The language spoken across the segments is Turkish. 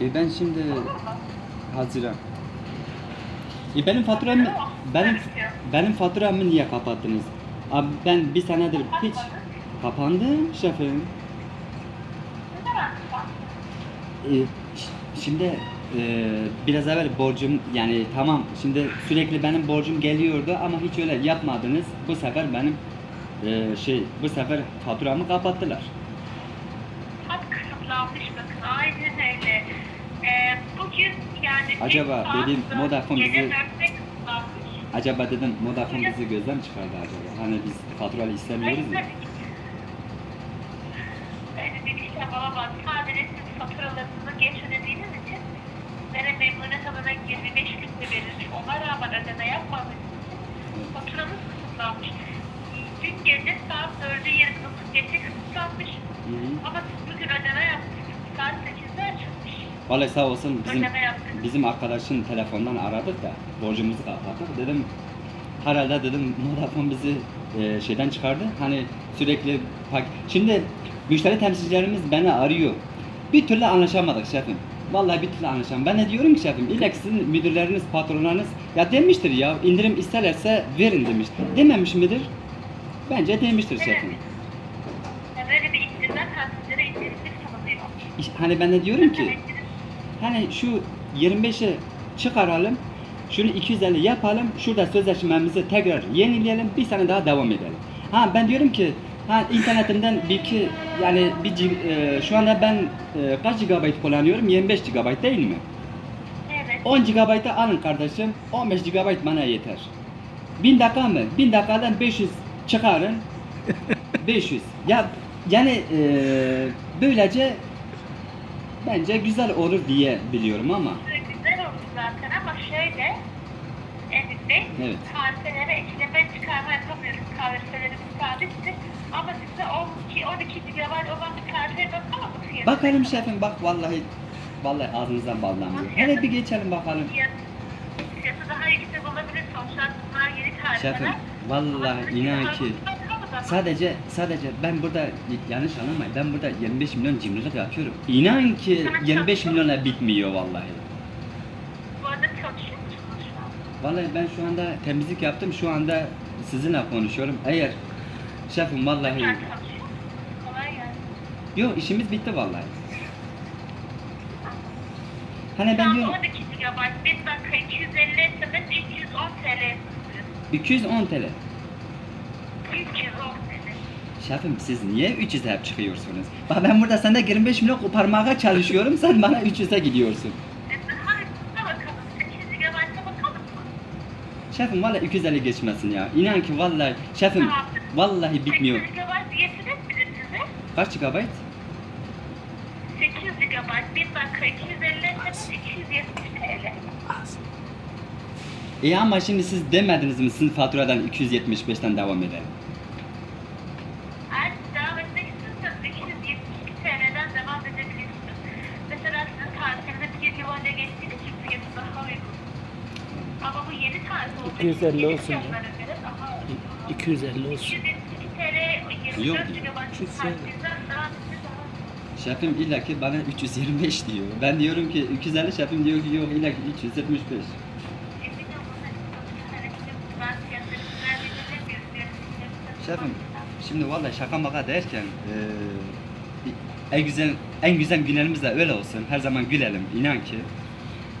E ben şimdi Haziran. E benim faturamı benim benim faturamı niye kapattınız? Abi ben bir senedir hiç kapandı şefim. E, şimdi e, biraz evvel borcum yani tamam şimdi sürekli benim borcum geliyordu ama hiç öyle yapmadınız. Bu sefer benim e, şey bu sefer faturamı kapattılar. Hat kısıtlanmış bakın. Aynen öyle. Ee, bugün yani... Acaba sonra Vodafone gece bizi-. Acaba dedim Vodafone bizi gözden mi çıkardı acaba? Hani biz faturalı istemiyoruz ya. Öyle bir işlem olamaz. Sadece siz faturalarınızı geç ödediğiniz için Vere memnuniyet adına 25 günde verilmiş. Ona rağmen ödeme yapmadığınız için faturanız kısıtlanmış. Dün gece saat 4'ü 29 geçe kısıtlanmış. Ama siz bugün ödeme yaptınız. Saat 8'de açılmış. Vallahi sağ olsun bizim Ödeme bizim arkadaşın telefondan aradık da borcumuzu kapattık. Dedim herhalde dedim Vodafone bizi e, şeyden çıkardı. Hani sürekli pak Şimdi müşteri temsilcilerimiz beni arıyor. Bir türlü anlaşamadık şefim. Vallahi bir türlü anlaşamadık. Ben de diyorum ki şefim illa sizin müdürleriniz, patronlarınız ya demiştir ya indirim isterlerse verin demiş. Dememiş midir? Bence demiştir şefim. Böyle bir indirimden Hani ben de diyorum ki Hani şu 25'i çıkaralım. Şunu 250 yapalım. Şurada sözleşmemizi tekrar yenileyelim. Bir sene daha devam edelim. Ha ben diyorum ki ha internetimden bir iki yani bir e, şu anda ben e, kaç GB kullanıyorum? 25 GB değil mi? Evet. 10 GB'ı alın kardeşim. 15 GB bana yeter. 1000 dakika mı? 1000 dakikadan 500 çıkarın. 500. Ya yani e, böylece bence güzel olur diye biliyorum ama Güzel oldu zaten ama şöyle Emin Bey, Evet. tarifelere ekleme çıkarma yapamıyoruz. Tarifelerimiz sabittir. Ama size 12, 12 GB olan bir tarife bakalım mı bakalım şefim bak vallahi vallahi ağzınızdan bal damlıyor. Hele bir geçelim bakalım. Fiyat, fiyatı daha yüksek olabilir. Sonuçta bunlar yeni tarifeler. Şefim vallahi inan ki sadece sadece ben burada yanlış anlamayın ben burada 25 milyon cimrilik yapıyorum. İnan ki 25 milyona bitmiyor vallahi. Bu arada çalışıyor musunuz şu an? Vallahi ben şu anda temizlik yaptım. Şu anda sizinle konuşuyorum. Eğer şefim vallahi. Kolay gelsin. yok işimiz bitti vallahi. Hani ben diyorum 12 GB, 1 dakika 250 SMS, 210 TL. 210 TL. 210 TL. Şefim siz niye 300'e hep çıkıyorsunuz? Bak ben burada sende 25 milyon koparmaya çalışıyorum. Sen bana 300'e gidiyorsun. E, Hadi size bakalım. 8 GB'a bakalım mı? Şefim vallahi 250 geçmesin ya. İnan ki vallahi şefim vallahi bitmiyor. 8 GB yetirir mi size? Kaç GB? 8 GB, 1 dakika 250 SMS, 270 TL. İyi ama şimdi siz demediniz mi sizin faturadan 275'ten devam edelim? Eğer siz devam etmek istiyorsanız 272 TL'den devam edebilirsiniz. Mesela sizin tarifinize 1 yıl önce geçtiğiniz için fiyatı daha uygun. Ama bu yeni tarif olduğu için 250 yeni olsun ya. fiyatlara göre daha uygun. 250 olsun. 272 TL, 24 Yok, GB tarifinizden daha size daha Şefim illa ki bana 325 diyor. Ben diyorum ki 250 şefim diyor ki yok illa ki 375. emin olun. Hani ben fiyatları sizler belirlemiyorum. Şefim şimdi vallahi şaka maka derken eee, en güzel en güzel günlerimiz de öyle olsun. Her zaman gülelim inan ki.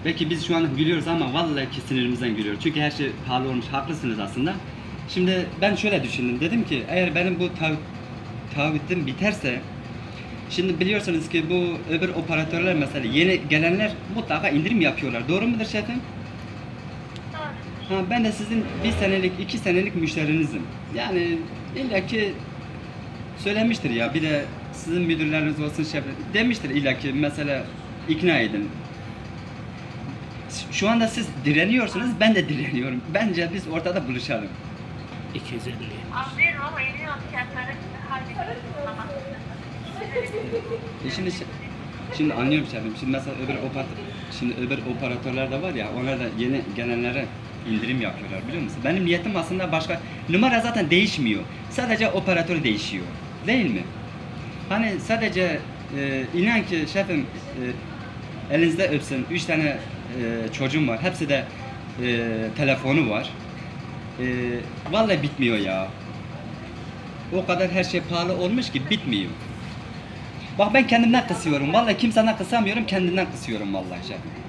Belki biz şu an gülüyoruz ama vallahi ki sinirimizden gülüyoruz. Çünkü her şey pahalı olmuş. Haklısınız aslında. Şimdi ben şöyle düşündüm. Dedim ki eğer benim bu tav taahhütüm biterse Şimdi biliyorsunuz ki bu öbür operatörler mesela yeni gelenler mutlaka indirim yapıyorlar. Doğru mudur şefim? Ha, ben de sizin bir senelik, iki senelik müşterinizim. Yani illa ki söylemiştir ya bir de sizin müdürleriniz olsun şef demiştir illa ki mesela ikna edin. Şu anda siz direniyorsunuz, ben de direniyorum. Bence biz ortada buluşalım. 250. Anlıyorum ama emin olun fiyatları. E şimdi şimdi anlıyorum şefim. Şimdi mesela öbür operatör, şimdi öbür operatörler de var ya, onlar da yeni gelenlere indirim yapıyorlar biliyor musun? Benim niyetim aslında başka. Numara zaten değişmiyor. Sadece operatör değişiyor. Değil mi? Hani sadece e, inan ki şefim e, Elinizde öpsün. Üç tane e, çocuğum var. Hepsi de e, telefonu var. E, vallahi bitmiyor ya. O kadar her şey pahalı olmuş ki bitmiyor. Bak ben kendimden kısıyorum. Vallahi kimseden kısamıyorum. Kendimden kısıyorum vallahi anlıyorum.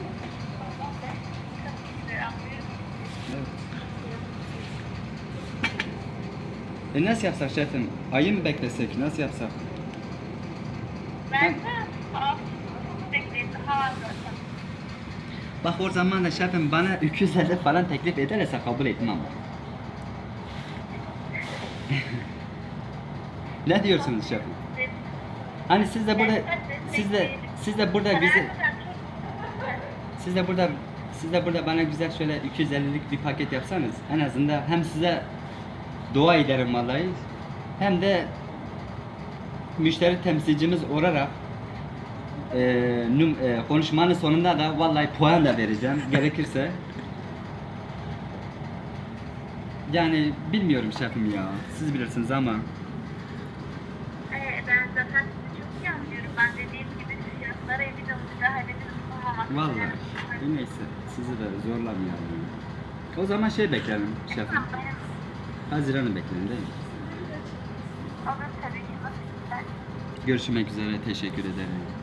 E nasıl yapsak şefim? Ayı mı beklesek? Nasıl yapsak? Ben de altı bekleyin zaten. Bak o zaman da şefim bana 250 falan teklif ederse kabul etmem. ne diyorsunuz şefim? Hani siz de burada siz de siz de burada bizi siz de burada siz de burada bana güzel şöyle 250'lik bir paket yapsanız en azından hem size dua ederim vallahi hem de müşteri temsilcimiz olarak e, num- e, konuşmanın sonunda da vallahi puan da vereceğim gerekirse. Yani bilmiyorum şefim ya. Siz bilirsiniz ama. Ben zaten sizi çok iyi anlıyorum. Ben dediğim gibi fiyatlara emin olun müdahaleniz olmamak Vallahi. için. Neyse sizi de zorlamayalım. O zaman şey beklerim şefim. Haziran'ı bekleyin değil mi? olur tabii ki. Görüşmek üzere. Teşekkür ederim.